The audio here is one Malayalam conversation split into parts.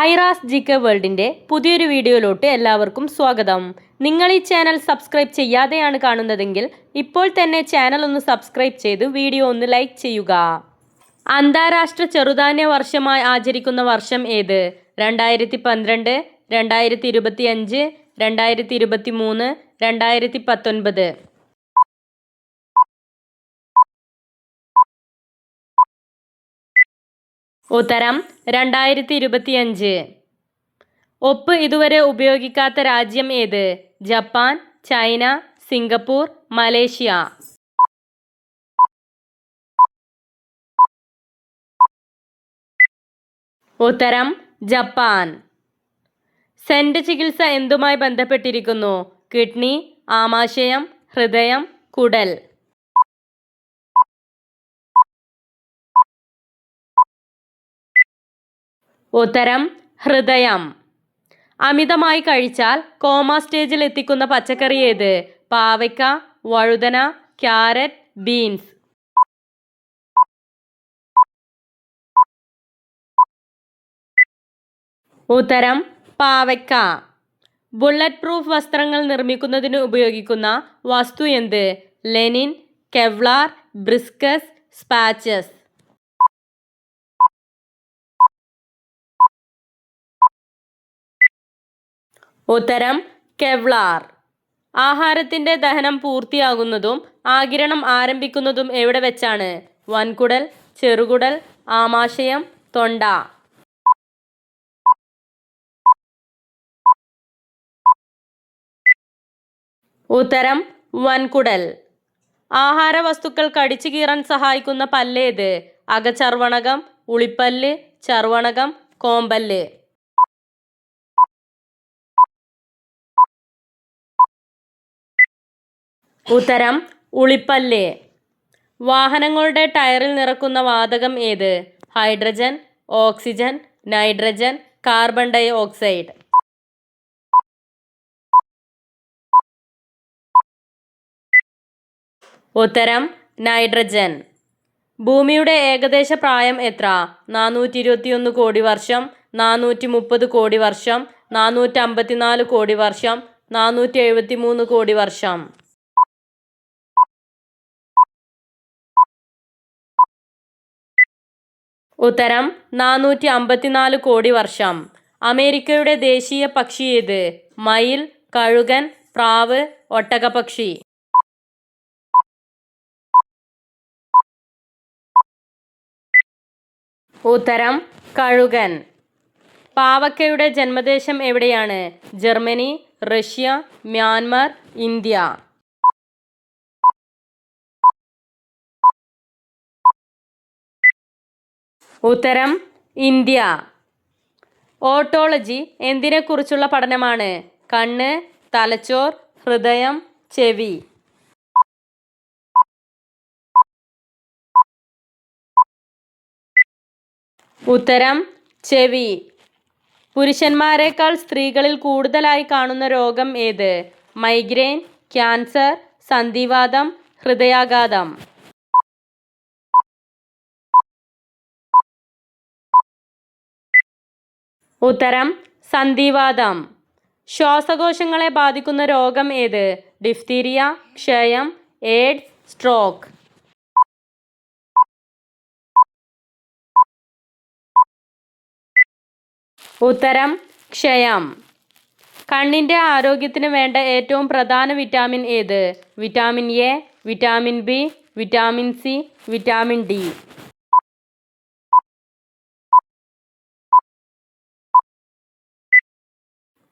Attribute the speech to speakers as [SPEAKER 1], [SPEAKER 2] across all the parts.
[SPEAKER 1] ഐറാസ് ജി കെ വേൾഡിന്റെ പുതിയൊരു വീഡിയോയിലോട്ട് എല്ലാവർക്കും സ്വാഗതം. നിങ്ങൾ ഈ ചാനൽ സബ്സ്ക്രൈബ് ചെയ്യാതെയാണ് കാണുന്നതെങ്കിൽ ഇപ്പോൾ തന്നെ ചാനൽ ഒന്ന് സബ്സ്ക്രൈബ് ചെയ്ത് വീഡിയോ ഒന്ന് ലൈക്ക് ചെയ്യുക. അന്താരാഷ്ട്ര ചെറുധാന്യ വർഷമായി ആചരിക്കുന്ന വർഷം ഏത്? രണ്ടായിരത്തി പന്ത്രണ്ട് രണ്ടായിരത്തി ഇരുപത്തി അഞ്ച് രണ്ടായിരത്തി ഇരുപത്തി മൂന്ന് രണ്ടായിരത്തി പത്തൊൻപത് ഉത്തരം രണ്ടായിരത്തി ഇരുപത്തിയഞ്ച് ഒപ്പ് ഇതുവരെ ഉപയോഗിക്കാത്ത രാജ്യം ഏത്? Japan China Singapore Malaysia. ഉത്തരം ജപ്പാൻ. സെന്റ് ചികിത്സ എന്തുമായി ബന്ധപ്പെട്ടിരിക്കുന്നു? കിഡ്നി ആമാശയം ഹൃദയം കുടൽ. ഉത്തരം ഹൃദയം. അമിതമായി കഴിച്ചാൽ കോമ സ്റ്റേജിൽ എത്തിക്കുന്ന പച്ചക്കറി ഏത്? പാവയ്ക്ക വഴുതന ക്യാരറ്റ് ബീൻസ്. ഉത്തരം പാവയ്ക്ക. ബുള്ളറ്റ് പ്രൂഫ് വസ്ത്രങ്ങൾ നിർമ്മിക്കുന്നതിന് ഉപയോഗിക്കുന്ന വസ്തു എന്ത്? ലെനിൻ കെവ്ലാർ ബ്രിസ്കസ് സ്പാച്ചസ്. ഉത്തരം കെവ്ലാർ. ആഹാരത്തിന്റെ ദഹനം പൂർത്തിയാകുന്നതും ആകിരണം ആരംഭിക്കുന്നതും എവിടെ വെച്ചാണ്? വൻകുടൽ ചെറുകുടൽ ആമാശയം തൊണ്ട. ഉത്തരം വൻകുടൽ. ആഹാര വസ്തുക്കൾ കടിച്ചു കീറാൻ സഹായിക്കുന്ന പല്ലേത്? അകചർവണകം ഉളിപ്പല്ല് ചർവണകം കോമ്പല്ല്. ഉത്തരം ഉളിപ്പല്ല്. വാഹനങ്ങളുടെ ടയറിൽ നിറക്കുന്ന വാതകം ഏത്? Hydrogen oxygen nitrogen carbon dioxide. ഉത്തരം നൈട്രജൻ. ഭൂമിയുടെ ഏകദേശ പ്രായം എത്ര? നാനൂറ്റി ഇരുപത്തിയൊന്ന് കോടി വർഷം നാനൂറ്റി മുപ്പത് കോടി വർഷം നാനൂറ്റി അമ്പത്തിനാല് കോടി വർഷം നാനൂറ്റി എഴുപത്തി മൂന്ന് കോടി വർഷം. ഉത്തരം നാനൂറ്റി അമ്പത്തിനാല് കോടി വർഷം. അമേരിക്കയുടെ ദേശീയ പക്ഷി ഏത്? മയിൽ കഴുകൻ പ്രാവ് ഒട്ടകപക്ഷി ഉത്തരം കഴുകൻ. പാവക്കയുടെ ജന്മദേശം എവിടെയാണ്? Germany Russia Myanmar India. ഉത്തരം ഇന്ത്യ. ഓട്ടോളജി എന്തിനെക്കുറിച്ചുള്ള പഠനമാണ്? കണ്ണ് തലച്ചോർ ഹൃദയം ചെവി. ഉത്തരം ചെവി. പുരുഷന്മാരെക്കാൾ സ്ത്രീകളിൽ കൂടുതലായി കാണുന്ന രോഗം ഏത്? മൈഗ്രെയിൻ ക്യാൻസർ സന്ധിവാതം ഹൃദയാഘാതം. ഉത്തരം സന്ധിവാതം ശ്വാസകോശങ്ങളെ ബാധിക്കുന്ന രോഗം ഏത്? ഡിഫ്തീരിയ ക്ഷയം എയ്ഡ്സ് സ്ട്രോക്ക്. ഉത്തരം ക്ഷയം. കണ്ണിന്റെ ആരോഗ്യത്തിന് വേണ്ട ഏറ്റവും പ്രധാന വിറ്റാമിൻ ഏത്? Vitamin A vitamin B vitamin C vitamin D.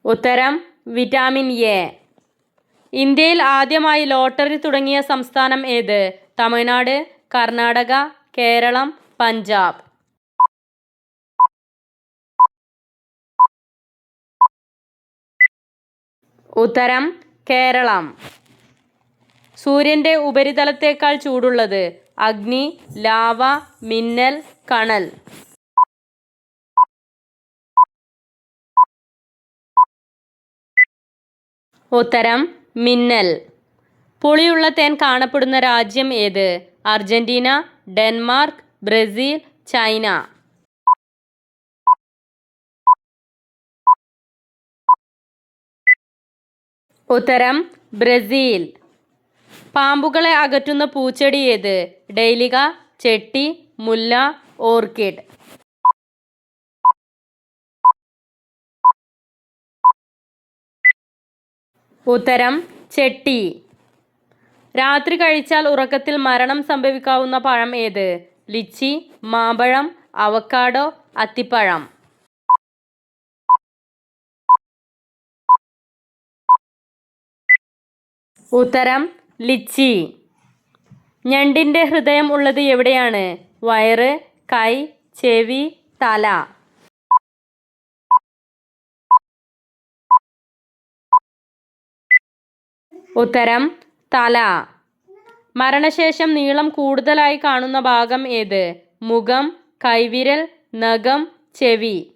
[SPEAKER 1] ഉത്തരം വിറ്റാമിൻ എ. ഇന്ത്യയിൽ ആദ്യമായി ലോട്ടറി തുടങ്ങിയ സംസ്ഥാനം ഏത്? തമിഴ്നാട് കർണാടക കേരളം പഞ്ചാബ്. ഉത്തരം കേരളം. സൂര്യന്റെ ഉപരിതലത്തേക്കാൾ ചൂടുള്ളത് അഗ്നി ലാവ മിന്നൽ കണൽ. ഉത്തരം മിന്നൽ. പുളിയുള്ള തേൻ കാണപ്പെടുന്ന രാജ്യം ഏത്? Argentina Denmark Brazil China. ഉത്തരം ബ്രസീൽ. പാമ്പുകളെ അകറ്റുന്ന പൂച്ചെടി ഏത്? ഡെയിലിക ചെട്ടി മുല്ല ഓർക്കിഡ്. ഉത്തരം ചെട്ടി. രാത്രി കഴിച്ചാൽ ഉറക്കത്തിൽ മരണം സംഭവിക്കാവുന്ന പഴം ഏത്? ലിച്ചി മാമ്പഴം അവക്കാഡോ അത്തിപ്പഴം. ഉത്തരം ലിച്ചി. ഞണ്ടിന്റെ ഹൃദയം ഉള്ളത് എവിടെയാണ്? വയറ് കൈ ചെവി തല. ഉത്തരം തല. മരണശേഷം നീളം കൂടുതലായി കാണുന്ന ഭാഗം ഏത്? മുഖം കൈവിരൽ നഖം ചെവി.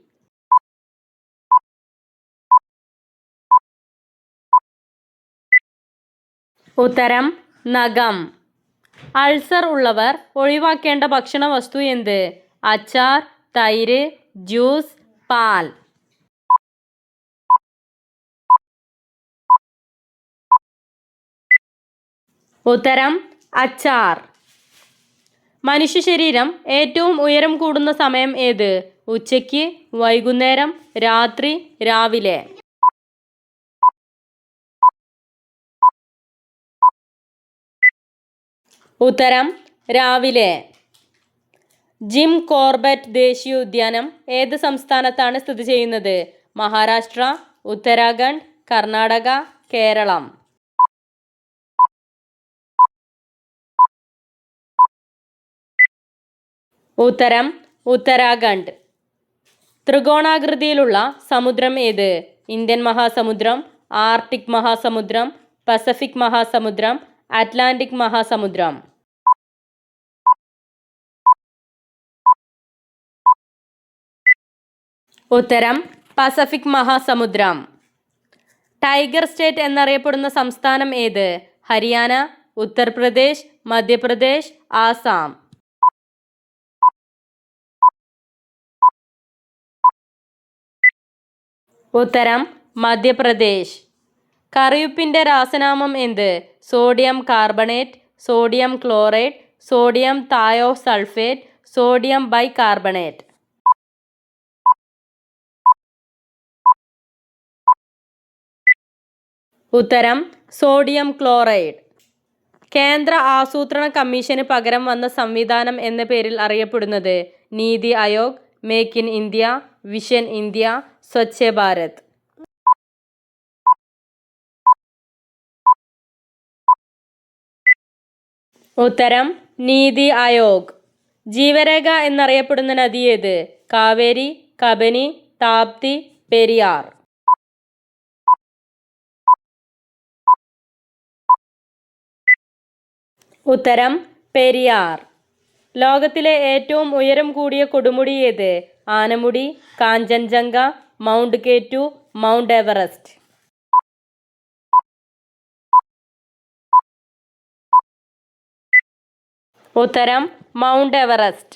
[SPEAKER 1] ഉത്തരം നഖം. അൾസർ ഉള്ളവർ ഒഴിവാക്കേണ്ട ഭക്ഷണ വസ്തു എന്ത്? അച്ചാർ തൈര് ജ്യൂസ് പാൽ. ഉത്തരം അച്ചാർ. മനുഷ്യ ശരീരം ഏറ്റവും ഉയരം കൂടുന്ന സമയം ഏത്? ഉച്ചയ്ക്ക് വൈകുന്നേരം രാത്രി രാവിലെ. ഉത്തരം രാവിലെ. ജിം കോർബറ്റ് ദേശീയ ഉദ്യാനം ഏത് സംസ്ഥാനത്താണ് സ്ഥിതി ചെയ്യുന്നത്? മഹാരാഷ്ട്ര ഉത്തരാഖണ്ഡ് കർണാടക കേരളം. ഉത്തരം ഉത്തരാഖണ്ഡ്. ത്രികോണാകൃതിയിലുള്ള സമുദ്രം ഏത്? ഇന്ത്യൻ മഹാസമുദ്രം ആർട്ടിക് മഹാസമുദ്രം പസഫിക് മഹാസമുദ്രം അറ്റ്ലാന്റിക് മഹാസമുദ്രം. ഉത്തരം പസഫിക് മഹാസമുദ്രം. ടൈഗർ സ്റ്റേറ്റ് എന്നറിയപ്പെടുന്ന സംസ്ഥാനം ഏത്? ഹരിയാന ഉത്തർപ്രദേശ് മധ്യപ്രദേശ് ആസാം. ഉത്തരം മധ്യപ്രദേശ്. കറിയുപ്പിന്റെ രാസനാമം എന്ത്? Sodium carbonate sodium chlorate sodium thiosulphate sodium bicarbonate ഉത്തരം സോഡിയം ക്ലോറൈഡ് കേന്ദ്ര ആസൂത്രണ കമ്മീഷന് പകരം വന്ന സംവിധാനം എന്ന പേരിൽ അറിയപ്പെടുന്നത് NITI Aayog make in India vision India Swachh Bharat. ഉത്തരം നീതി ആയോഗ്. ജീവരേഖ എന്നറിയപ്പെടുന്ന നദി ഏത്? കാവേരി കബനി താപ്തി പെരിയാർ. ഉത്തരം പെരിയാർ. ലോകത്തിലെ ഏറ്റവും ഉയരം കൂടിയ കൊടുമുടി ഏത്? Anamudi Kanchenjunga mount K two mount Everest. ഉത്തരം മൗണ്ട് എവറസ്റ്റ്.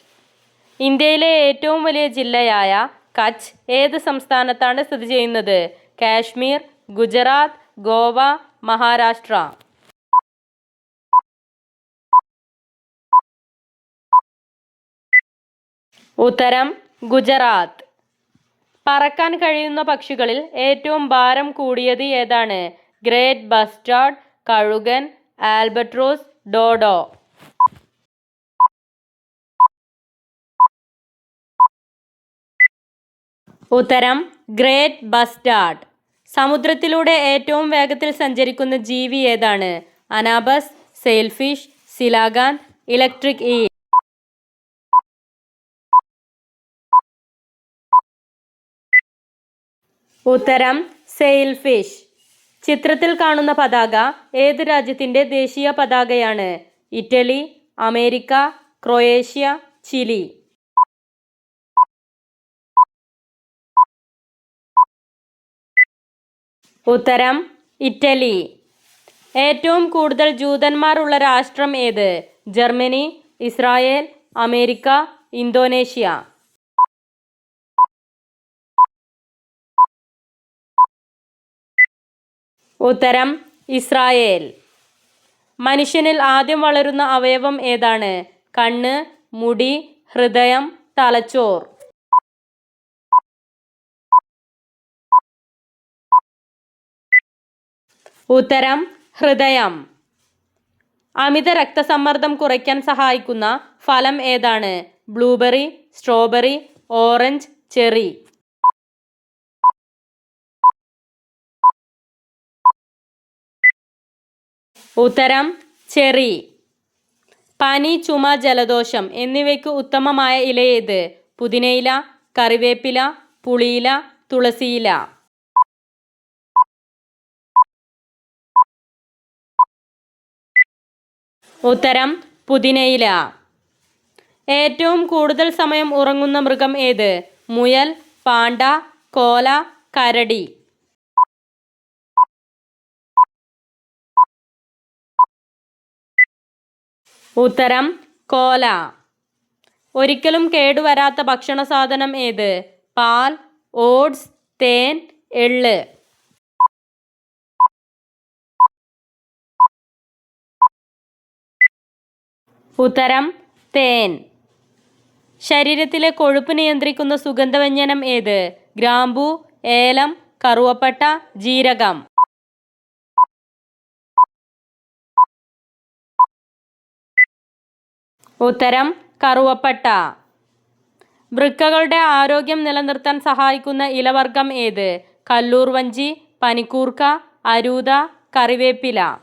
[SPEAKER 1] ഇന്ത്യയിലെ ഏറ്റവും വലിയ ജില്ലയായ കച്ച് ഏത് സംസ്ഥാനത്താണ് സ്ഥിതി ചെയ്യുന്നത്? കാശ്മീർ ഗുജറാത്ത് ഗോവ മഹാരാഷ്ട്ര. ഉത്തരം ഗുജറാത്ത്. പറക്കാൻ കഴിയുന്ന പക്ഷികളിൽ ഏറ്റവും ഭാരം കൂടിയത് ഏതാണ്? ഗ്രേറ്റ് ബസ്റ്റാർഡ് കഴുകൻ ആൽബട്രോസ് ഡോഡോ. ഉത്തരം ഗ്രേറ്റ് ബസ്റ്റാർഡ്. സമുദ്രത്തിലൂടെ ഏറ്റവും വേഗത്തിൽ സഞ്ചരിക്കുന്ന ജീവി ഏതാണ്? അനാബസ് സെയിൽഫിഷ് സിലാഗാൻ ഇലക്ട്രിക് ഈ ഉത്തരം സെയിൽ ഫിഷ് ചിത്രത്തിൽ കാണുന്ന പതാക ഏത് രാജ്യത്തിന്റെ ദേശീയ പതാകയാണ്? Italy America Croatia Chile. ഉത്തരം ഇറ്റലി. ഏറ്റവും കൂടുതൽ ജൂതന്മാർ ഉള്ള രാഷ്ട്രം ഏത്? Germany Israel America Indonesia. ഉത്തരം ഇസ്രായേൽ. മനുഷ്യനിൽ ആദ്യം വളരുന്ന അവയവം ഏതാണ്? കണ്ണ് മുടി ഹൃദയം തലച്ചോർ. ഉത്തരം ഹൃദയം. അമിത രക്തസമ്മർദ്ദം കുറയ്ക്കാൻ സഹായിക്കുന്ന ഫലം ഏതാണ്? Blueberry strawberry orange cherry. ഉത്തരം ചെറി. പനി ചുമ ജലദോഷം എന്നിവയ്ക്ക് ഉത്തമമായ ഇല ഏത്? പുതിനയില കറിവേപ്പില പുളിയില തുളസിയില. ഉത്തരം പുതിനയില. ഏറ്റവും കൂടുതൽ സമയം ഉറങ്ങുന്ന മൃഗം ഏത്? മുയൽ പാണ്ട കോല കരടി. ഉത്തരം കോല. ഒരിക്കലും കേടുവരാത്ത ഭക്ഷണ സാധനം ഏത്? പാൽ ഓട്സ് തേൻ എള്ള്. ഉത്തരം തേൻ. ശരീരത്തിലെ കൊഴുപ്പ് നിയന്ത്രിക്കുന്ന സുഗന്ധവ്യഞ്ജനം ഏത്? ഗ്രാമ്പു ഏലം കറുവപ്പട്ട ജീരകം. ഉത്തരം കറുവപ്പട്ട. വൃക്കകളുടെ ആരോഗ്യം നിലനിർത്താൻ സഹായിക്കുന്ന ഇലവർഗം ഏത്? കല്ലൂർ വഞ്ചി പനിക്കൂർക്ക അരൂത കറിവേപ്പില.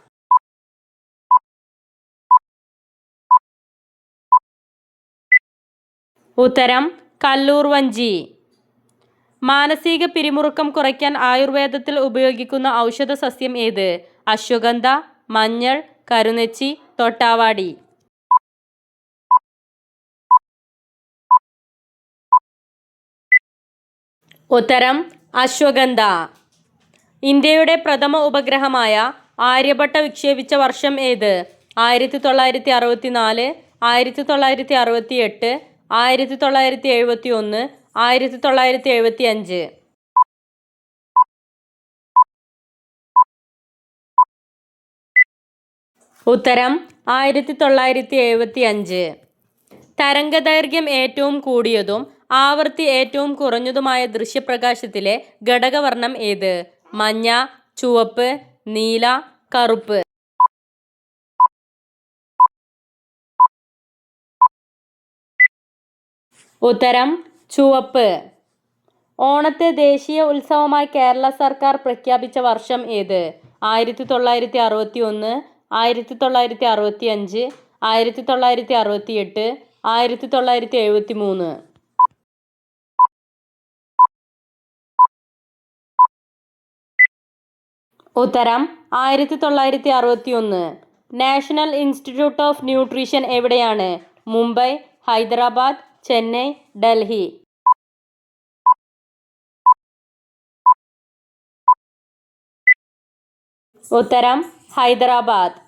[SPEAKER 1] ഉത്തരം കല്ലൂർ വഞ്ചി. മാനസിക പിരിമുറുക്കം കുറയ്ക്കാൻ ആയുർവേദത്തിൽ ഉപയോഗിക്കുന്ന ഔഷധ സസ്യം ഏത്? അശ്വഗന്ധ മഞ്ഞൾ കരുനെച്ചി തൊട്ടാവാടി. ഉത്തരം അശ്വഗന്ധ. ഇന്ത്യയുടെ പ്രഥമ ഉപഗ്രഹമായ ആര്യഭട്ട വിക്ഷേപിച്ച വർഷം ഏത്? ആയിരത്തി തൊള്ളായിരത്തി അറുപത്തി നാല് ആയിരത്തി തൊള്ളായിരത്തി അറുപത്തി എട്ട് ആയിരത്തി തൊള്ളായിരത്തി എഴുപത്തി ഒന്ന് ആയിരത്തി തൊള്ളായിരത്തി എഴുപത്തി അഞ്ച് ഉത്തരം ആയിരത്തി തൊള്ളായിരത്തി എഴുപത്തി അഞ്ച് തരംഗദൈർഘ്യം ഏറ്റവും കൂടിയതും ആവൃത്തി ഏറ്റവും കുറഞ്ഞതുമായ ദൃശ്യപ്രകാശത്തിലെ ഘടകവർണം ഏത്? മഞ്ഞ ചുവപ്പ് നീല കറുപ്പ്. ഉത്തരം ചുവപ്പ്. ഓണത്തെ ദേശീയ ഉത്സവമായി കേരള സർക്കാർ പ്രഖ്യാപിച്ച വർഷം ഏത്? ആയിരത്തി തൊള്ളായിരത്തി അറുപത്തി ഒന്ന് ആയിരത്തി തൊള്ളായിരത്തി അറുപത്തി അഞ്ച് ആയിരത്തി തൊള്ളായിരത്തി അറുപത്തി എട്ട് ആയിരത്തി തൊള്ളായിരത്തി എഴുപത്തി മൂന്ന് ഉത്തരം ആയിരത്തി തൊള്ളായിരത്തി അറുപത്തി ഒന്ന് നാഷണൽ ഇൻസ്റ്റിറ്റ്യൂട്ട് ഓഫ് ന്യൂട്രീഷൻ എവിടെയാണ്? മുംബൈ ഹൈദരാബാദ് ചെന്നൈ ഡൽഹി. ഉത്തരം ഹൈദരാബാദ്.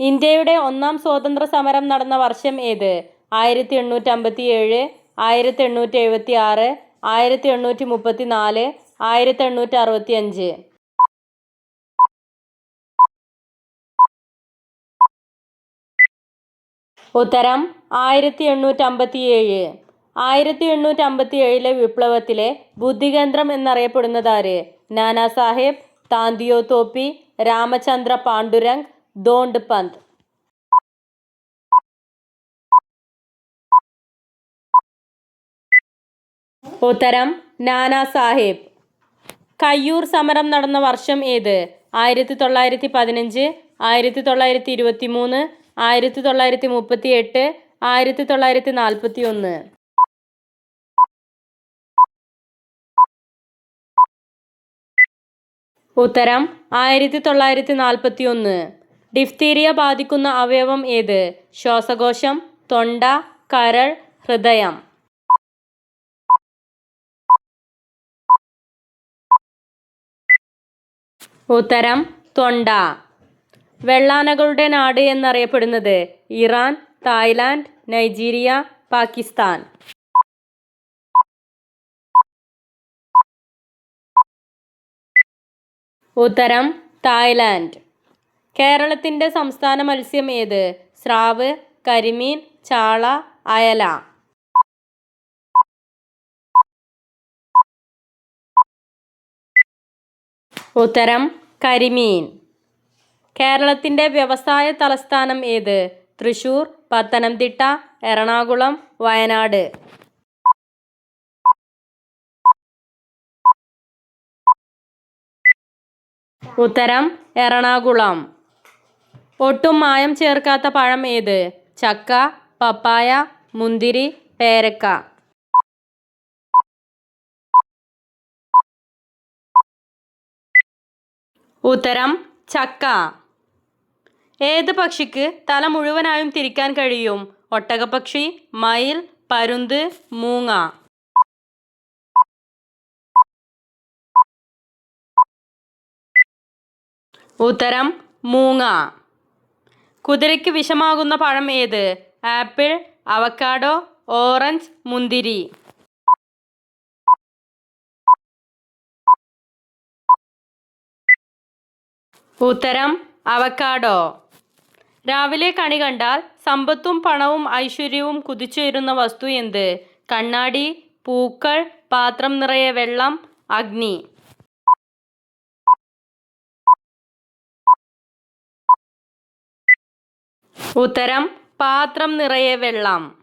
[SPEAKER 1] ഇന്ത്യയുടെ ഒന്നാം സ്വാതന്ത്ര്യ സമരം നടന്ന വർഷം ഏത്? ആയിരത്തി എണ്ണൂറ്റി അമ്പത്തി ഏഴ് ആയിരത്തി എണ്ണൂറ്റി എഴുപത്തി ആറ് ആയിരത്തി എണ്ണൂറ്റി മുപ്പത്തി നാല് ആയിരത്തി എണ്ണൂറ്റി അറുപത്തി അഞ്ച് ഉത്തരം ആയിരത്തി എണ്ണൂറ്റി അമ്പത്തി ഏഴ് ആയിരത്തി എണ്ണൂറ്റി അമ്പത്തി ഏഴിലെ വിപ്ലവത്തിലെ ബുദ്ധികേന്ദ്രം എന്നറിയപ്പെടുന്നതാര്? നാനാ സാഹേബ് താന്തിയോ തോപ്പി രാമചന്ദ്ര പാണ്ഡുരംഗ് ദോണ്ട് പന്ത്. ഉത്തരം നാനാ സാഹേബ് കയ്യൂർ സമരം നടന്ന വർഷം ഏത്? ആയിരത്തി തൊള്ളായിരത്തി പതിനഞ്ച് ആയിരത്തി തൊള്ളായിരത്തി ഇരുപത്തി മൂന്ന് ആയിരത്തി തൊള്ളായിരത്തി മുപ്പത്തി എട്ട് ആയിരത്തി തൊള്ളായിരത്തി നാൽപ്പത്തി ഒന്ന് ഉത്തരം ആയിരത്തി തൊള്ളായിരത്തി നാൽപ്പത്തി ഒന്ന് ഡിഫ്തീരിയ ബാധിക്കുന്ന അവയവം ഏത്? ശ്വാസകോശം തൊണ്ട കരൾ ഹൃദയം. ഉത്തരം തൊണ്ട. വെള്ളാനകളുടെ നാട് എന്നറിയപ്പെടുന്നത് ഇറാൻ തായ്ലാൻഡ് നൈജീരിയ പാകിസ്ഥാൻ. ഉത്തരം തായ്ലാൻഡ്. കേരളത്തിന്റെ സംസ്ഥാന മത്സ്യം ഏത്? സ്രാവ് കരിമീൻ ചാള അയല. ഉത്തരം കരിമീൻ. കേരളത്തിന്റെ വ്യവസായ തലസ്ഥാനം ഏത്? തൃശൂർ പത്തനംതിട്ട എറണാകുളം വയനാട്. ഉത്തരം എറണാകുളം. ഒട്ടും മായം ചേർക്കാത്ത പഴം ഏത്? ചക്ക പപ്പായ മുന്തിരി പേരക്ക. ഉത്തരം ചക്ക. ഏത് പക്ഷിക്ക് തല മുഴുവനായും തിരിക്കാൻ കഴിയും? ഒട്ടകപ്പക്ഷി മയിൽ പരുന്ത് മൂങ്ങ. ഉത്തരം മൂങ്ങ. കുതിരയ്ക്ക് വിഷമാകുന്ന പഴം ഏത്? ആപ്പിൾ അവക്കാഡോ ഓറഞ്ച് മുന്തിരി. ഉത്തരം അവക്കാഡോ. രാവിലെ കണി കണ്ടാൽ സമ്പത്തും പണവും ഐശ്വര്യവും കുതിച്ചുയരുന്ന വസ്തു എന്ത്? കണ്ണാടി പൂക്കൾ പാത്രം നിറയെ വെള്ളം അഗ്നി. ഉത്തരം പാത്രം നിറയെ വെള്ളം.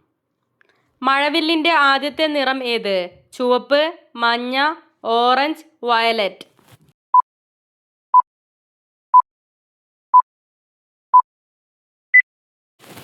[SPEAKER 1] മഴവില്ലിന്റെ ആദ്യത്തെ നിറം ഏത്? ചുവപ്പ് മഞ്ഞ ഓറഞ്ച് വയലറ്റ്.